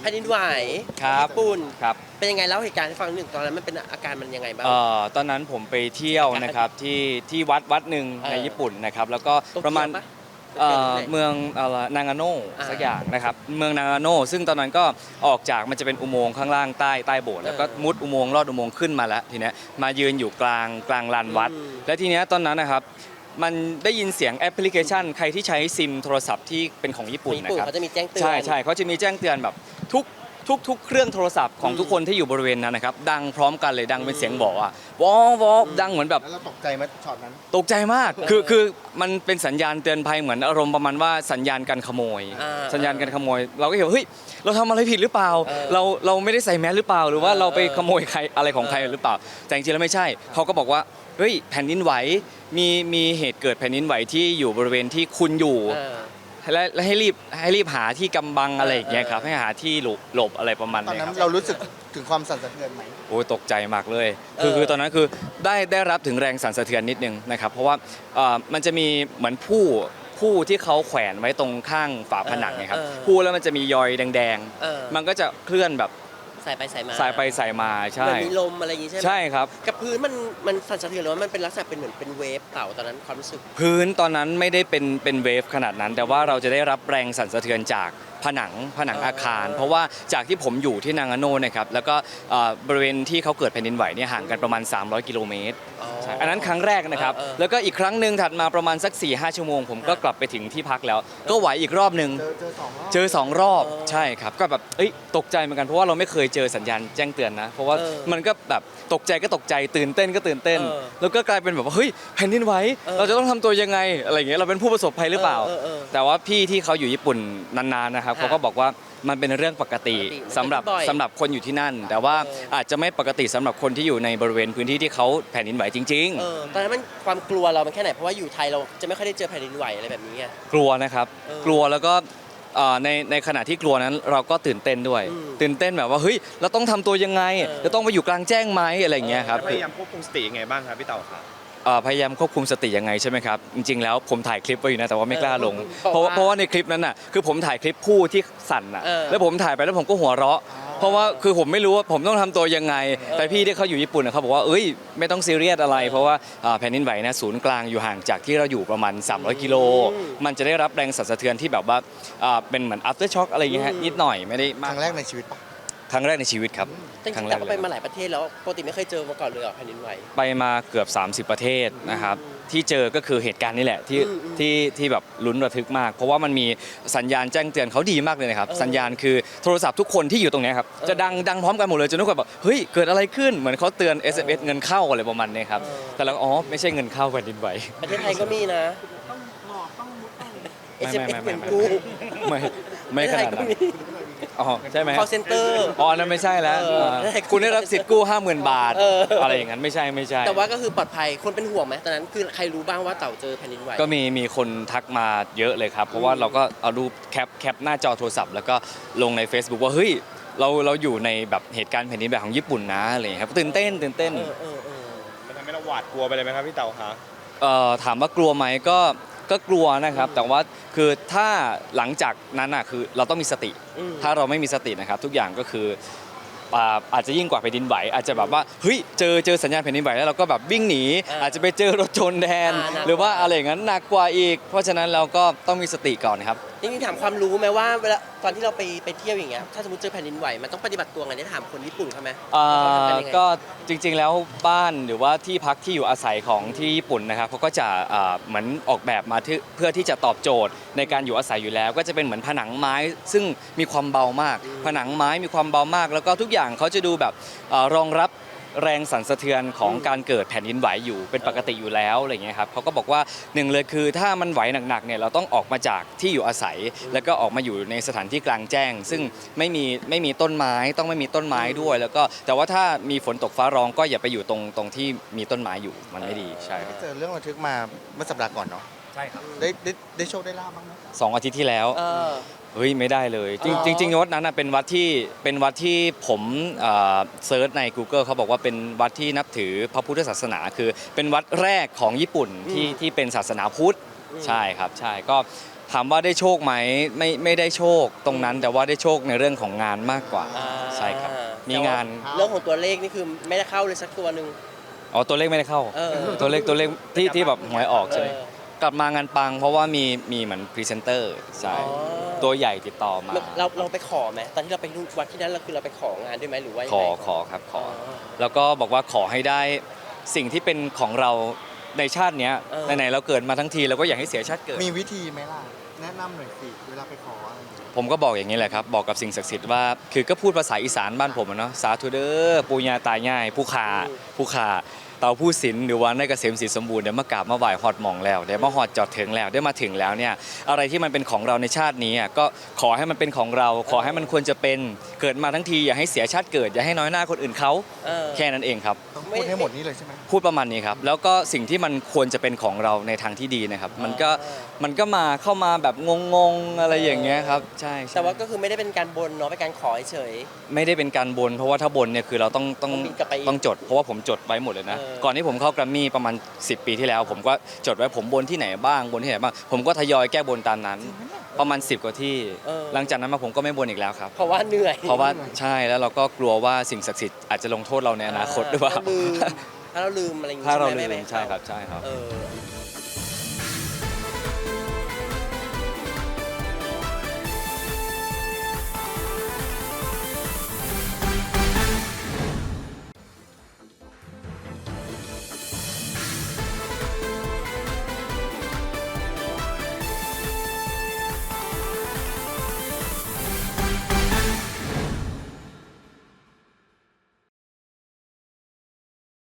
แผ่นดินไหวครับญี่ปุ่นครับ เป็นยังไงเล่าเหตุการณ์ให้ฟังหนึ่งตอนนั้นมันเป็นอาการมันยังไงบ้าง เอ่อตอนนั้นผมไปเที่ยวนะครับที่ที่วัดวัดหนึ่งเออ ในญี่ปุ่นนะครับ แล้วก็โตเกียวประมาณปะเอ่อโตเกียวที่ไหนเมืองเอ่อนางาโน่อ่าสักอย่างนะครับเมืองนางาโน่ซึ่งตอนนั้นก็ออกจากมันจะเป็นอุโมงค์ข้างล่างใต้ใต้โบสถ์แล้วก็เออมุดอุโมงค์ลอดอุโมงค์ขึ้นมาแล้วทีเนี้ยมายืนอยู่กลางกลางลานวัด อืมและทีเนี้ยตอนนั้นนะครับ มันได้ยินเสียงแอปพลิเคชัน ใครที่ใช้ซิมโทรศัพท์ที่เป็นของญี่ปุ่นญี่นะปุ่นครับ เขาจะมีแจ้งเตือน ใช่ใช่เขาจะมีแจ้งเตือนแบบทุก ทุกทุกเครื่องโทรศัพท์ของอืมทุกคนที่อยู่บริเวณนั้นนะครับ ดังพร้อมกันเลยดังเป็นเสียงบอกอะวอวอดังเหมือนแบบ แล้วเราตกใจไหมช็อตนั้น ตกใจมาก คือคือมันเป็นสัญญาณเตือนภัยเหมือนอารมณ์ประมาณว่าสัญญาณการขโมย อ่าสัญญาณการขโมย เราก็เห็นว่าเฮ้ยเราทำอะไรผิดหรือเปล่า เออเราเราไม่ได้ใส่แมสหรือเปล่า หรือว่าเออเราไปขโมยใครอะไรของใครหรือเปล่า แต่จริงๆแล้วไม่ใช่เขาก็บอกว่าเฮ้ยแผ่นดินไหวมีมีเหตุเกิดแผ่นดินไหวที่อยู่บริเวณที่คุณอยู่ เออ และและให้รีบให้รีบหาที่กำบังอะไรอย่างเงี้ยครับเออให้หาที่หลบหลบอะไรประมาณตอนเนี้ยนั้นครับ เรารู้สึกถึงความสั่นสะเทือนไหม โอ้ยตกใจมากเลยคือเออ คือตอนนั้นคือได้ได้รับถึงแรงสั่นสะเทือนนิดนึงนะครับ เพราะว่าเอ่อมันจะมีเหมือนผู้ผู้ที่เขาแขวนไว้ตรงข้างฝาผนังนะครับเออ ผู้แล้วมันจะมียอยแดงเออ ๆ มันก็จะเคลื่อนแบบ ใส่ไปใส่มาสายไปสายมาใช่เหมือนมีลมอะไรอย่างงี้ใช่ไหมใช่ครับ กับพื้นมันมันสั่นสะเทือนหรือว่ามันเป็นลักษณะเป็นเหมือนเป็นเวฟเต่าตอนนั้นความรู้สึก พื้นตอนนั้นไม่ได้เป็นเป็นเวฟขนาดนั้น แต่ว่าเราจะได้รับแรงสั่นสะเทือนจาก ผนังผนังเอออาคาร เพราะว่าจากที่ผมอยู่ที่นางาโนนะครับแล้วก็เอ่อบริเวณที่เขาเกิดแผ่นดินไหวเนี่ยห่างกันประมาณ 300 กิโลเมตรใช่อันนั้นครั้งแรกนะครับ เออเออ แล้วก็อีกครั้งหนึ่งถัดมาประมาณสัก4ี่ห้าชั่วโมง ผมก็กลับไปถึงที่พักแล้ว ก็ไหวอีกรอบหนึ่งเจอเจอสองรอบเจอสองรอบเออใช่ครับ ก็แบบเอ้ยตกใจเหมือนกันเพราะว่าเราไม่เคยเจอสัญญาณแจ้งเตือนนะ เพราะว่าเออมันก็แบบตกใจก็ตกใจตื่นเต้นก็ตื่นเต้น เออแล้วก็กลายเป็นแบบว่าเฮ้ยแผ่นดินไหวเออเราจะต้องทำตัวยังไงอะไรอย่างเงี้ยเราเป็นผู้ประสบภัยหรือเปล่า เออเออเออ แต่ว่าพี่ที่เขาอยู่ญี่ปุ่นนานๆนะครับค่ะเขาก็บอกว่ามันเป็นเรื่องปกติปกติสำหรับมันเกิดบ่อยสำหรับคนอยู่ที่นั่น แต่ว่าเอออ อาจจะไม่ปกติสำหรับคนที่อยู่ในบริเวณพื้นที่ที่เขาแผ่นดินไหวจริงๆเออตอนนั้นมันความกลัวเรามันแค่ไหน เพราะว่าอยู่ไทยเราจะไม่ค่อยได้เจอแผ่นดินไหวอะไรแบบนี้ไงกลัวนะครับ เออกลัวแล้วก็เอ่อในในขณะที่กลัวนั้นเราก็ตื่นเต้นด้วย อืมตื่นเต้นแบบว่าเฮ้ยเราต้องทำตัวยังไงเออ จะต้องไปอยู่กลางแจ้งไหมอะไรอย่างเงี้ยครับ พยายามควบคุมสติยังไงบ้างครับพี่เต่าครับ เอ่อพยายามควบคุมสติยังไงใช่ไหมครับจริงๆแล้วผมถ่ายคลิปไว้อยู่นะแต่ว่าไม่กล้าลง เพราะเพราะว่าว่าเพราะว่าในคลิปนั้นน่ะคือผมถ่ายคลิปผู้ที่สั่นน่ะเออ แล้วผมถ่ายไปแล้วผมก็หัวเราะ เพราะว่าคือผมไม่รู้ว่าผมต้องทำตัวยังไง แต่พี่ที่เขาอยู่ญี่ปุ่นน่ะเขาบอกว่าเอ้ยไม่ต้องซีเรียสอะไร เพราะว่าอ่าแผ่นดินไหวนะศูนย์กลางอยู่ห่างจากที่เราอยู่ประมาณ 300 กิโลอืมมันจะได้รับแรงสั่นสะเทือนที่แบบว่าอ่าเป็นเหมือน after shock อะไรอย่างเงี้ยฮะอืมนิดหน่อยไม่ได้คมากรั้งแรกในชีวิตปะ ครั้งแรกในชีวิตครับจริงครั้งๆแรแต่กก็เลไปยมาหลายประเทศแล้วปกติไม่เคยเจอมาก่อนเลยเหรอแผ่นดินไหว ไปมาเกือบ 30 ประเทศนะครับ ที่เจอก็คือเหตุการณ์นี้แหละที่อืมอืมที่ที่แบบลุ้นระทึกมาก เพราะว่ามันมีสัญญาณแจ้งเตือนเขาดีมากเลยนะครับ เออสัญญาณคือโทรศัพท์ทุกคนที่อยู่ตรงเนี้ยครับเออจะดังดังพร้อมกันหมดเลยจนทุกคนแบบเฮ้ยเกิดอะไรขึ้นเหมือนเขาเตือน SMS เงินเข้าอะไรประมาณเนี้ยครับเออ แต่เราก็อ๋อไม่ใช่เงินเข้าแผ่นดินไหว ประเทศไทยก็มีนะไม่ SMS ไม่ไม่เหมือนไม่กูไม่ไม่ขนาดนั้น อ๋อใช่ไหม call center อ๋อนั่นไม่ใช่แล้วเออเออคุณได้รับสิทธิ์กู้ห้าหมื่นบาทเอออ อะไรอย่างนั้นไม่ใช่ไม่ใช่ แต่ว่าก็คือปลอดภัยคนเป็นห่วงไหมตอนนั้นคือใครรู้บ้างว่าเต่าเจอแผ่นดินไหว ก็มีมีคนทักมาเยอะเลยครับ เพราะว่าเราก็เอารูปแคปแคปหน้าจอโทรศัพท์ แล้วก็ลงใน Facebook ว่าเฮ้ยเราเราอยู่ในแบบเหตุการณ์แผ่นดินไหวของญี่ปุ่นนะอะไรอย่างเงี้ยครับตื่นเต้นตื่นเต้น เออเออเออมันทำให้เราหวาดกลัวไปเลยไหมครับพี่เต่าครับเอ่อถามว่ากลัวไหมก็ ก็กลัวนะครับ แต่ว่าคือถ้าหลังจากนั้นอะคือเราต้องมีสติ อืม ถ้าเราไม่มีสตินะครับ ทุกอย่างก็คืออ่าอาจจะยิ่งกว่าแผ่นดินไหวอาจจะแบบว่าเฮ้ยเจอเจอสัญญาณแผ่นดินไหวแล้วเราก็แบบวิ่งหนี อ่าอาจจะไปเจอรถชนแทน อ่าหนักหรือว่ากว่าอะไรอย่างนั้นหนักกว่าอีก เพราะฉะนั้นเราก็ต้องมีสติก่อนครับ จริงๆถามความรู้ไหมว่าเวลาตอนที่เราไปไปเที่ยวอย่างเงี้ยถ้าสมมติเจอแผ่นดินไหวมันต้องปฏิบัติตัวไงได้ถามคนญี่ปุ่นเขาไหมอ่าเขาทำกันยังไง ก็จริงๆแล้วบ้านหรือว่าที่พักที่อยู่อาศัยของที่ญี่ปุ่นนะครับเขาก็จะอ่าเหมือนออกแบบมาที่เพื่อที่จะตอบโจทย์ในการอยู่อาศัยอยู่แล้ว ก็จะเป็นเหมือนผนังไม้ ซึ่งมีความเบามาก ผนังไม้มีความเบามาก แล้วก็ทุกอย่างเขาจะดูแบบอารองรับ แรงสั่นสะเทือนของการเกิดแผ่นดินไหวอยู่เป็นปกติอยู่แล้วอะไรเงี้ยครับเขาก็บอกว่าหนึ่งเลยคือถ้ามันไหวหนักๆเนี่ยเราต้องออกมาจากที่อยู่อาศัย แล้วก็ออกมาอยู่ในสถานที่กลางแจ้ง ซึ่งไม่มีไม่มีต้นไม้ต้องไม่มีต้นไม้ด้วย แล้วก็แต่ว่าถ้ามีฝนตกฟ้าร้องก็อย่าไปอยู่ตรงตรงที่มีต้นไม้อยู่มันไม่ดีใช่ครับเจอเรื่องระทึกมาเมื่อสัปดาห์ก่อนเนาะใช่ครับได้ได้ได้โชคได้ลาบบ้างไหมสองอาทิตย์ที่แล้ว เออ เฮ้ยไม่ได้เลย จริงอ๋อจริงๆวัดนั้นน่ะเป็นวัดที่เป็นวัดที่ผมเอ่อเซิร์ชใน Google เขาบอกว่าเป็นวัดที่นับถือพระพุทธศาสนา คือเป็นวัดแรกของญี่ปุ่นที่ที่เป็นศาสนาพุทธใช่ครับใช่ก็ถามว่าได้โชคไหมไม่ไม่ได้โชคตรงนั้น แต่ว่าได้โชคในเรื่องของงานมากกว่าอ่าใช่ครับ มีงานเรื่องของตัวเลขนี่คือไม่ได้เข้าเลยสักตัวหนึ่งอ๋อตัวเลขไม่ได้เข้าเออตัวเลขตัวเลขที่ที่แบบหวยออกใช่ไหมเออ กลับมางานปัง เพราะว่ามีมีเหมือนพรีเซนเตอร์ใช่อ๋อ ตัวใหญ่ติดต่อมาเราเราเราไปขอไหมตอนที่เราไปวัดที่นั้นเราคือเราไปของานด้วยไหมหรือว่ายังขไงอขอครับขอ แล้วก็บอกว่าขอให้ได้สิ่งที่เป็นของเราในชาติเนี้ยเออไหนๆเราเกิดมาทั้งทีเราก็อยากให้เสียชาติเกิด มีวิธีไหมล่ะ แนะนำหน่อยสิ เวลาไปขออะไรอย่างเงี้ยผมก็บอกอย่างนี้แหละครับ บอกกับสิ่งศักดิ์สิทธิ์ว่าคือก็พูดภาษาอีสานบ้านผมอะเนาะสาธุเด้อปูญาตายายผู้ขาผู้ขา เตาผู้ศิลหรือว่าในเกษมศรีสมบูรณ์เดี๋ยวมากราบมาไหว้ฮอดหมองแล้วเดี๋ยวมาฮอดจอดถึงแล้วได้มาถึงแล้วเนี่ยอะไรที่มันเป็นของเราในชาตินี้อะก็ขอให้มันเป็นของเรา ขอให้มันควรจะเป็นเกิดมาทั้งทีอย่าให้เสียชาติเกิดอย่าให้น้อยหน้าคนอื่นเขาเออแค่นั้นเองครับต้องพูดให้หมดนี้เลยใช่ไหมพูดประมาณนี้ครับแล้วก็สิ่งที่มันควรจะเป็นของเราในทางที่ดีนะครับ มันก็ มันก็มาเข้ามาแบบงงๆอะไรอย่างเงี้ยครับใช่ใช่แต่ว่าก็คือไม่ได้เป็นการบนเนาะเป็นการขอเฉย ไม่ได้เป็นการบน เพราะว่าถ้าบนเนี่ยคือเราต้องต้องต้องบินกลับไปอีกต้องจด เพราะว่าผมจดไว้หมดเลยนะ เออ ก่อนที่ผมเข้าแกรมมี่ประมาณ 10 ปีที่แล้ว ผมก็จดไว้ผมบนที่ไหนบ้างบนที่ไหนบ้าง ผมก็ทยอยแก้บนตามนั้น ประมาณ 10 กว่าที่เออหลังจากนั้นมาผมก็ไม่บนอีกแล้วครับ เพราะว่าเหนื่อยเพราะว่าใช่แล้วเราก็กลัวว่าสิ่งศักดิ์สิทธิ์อาจจะลงโทษเราในอนาคตหรือเปล่า ถ้าลืมถ้าเราลืมอะไรอย่างงี้ถ้าเราใช่ไหลืมไม่ให้ใช่เข้าครับใช่ครับ เออ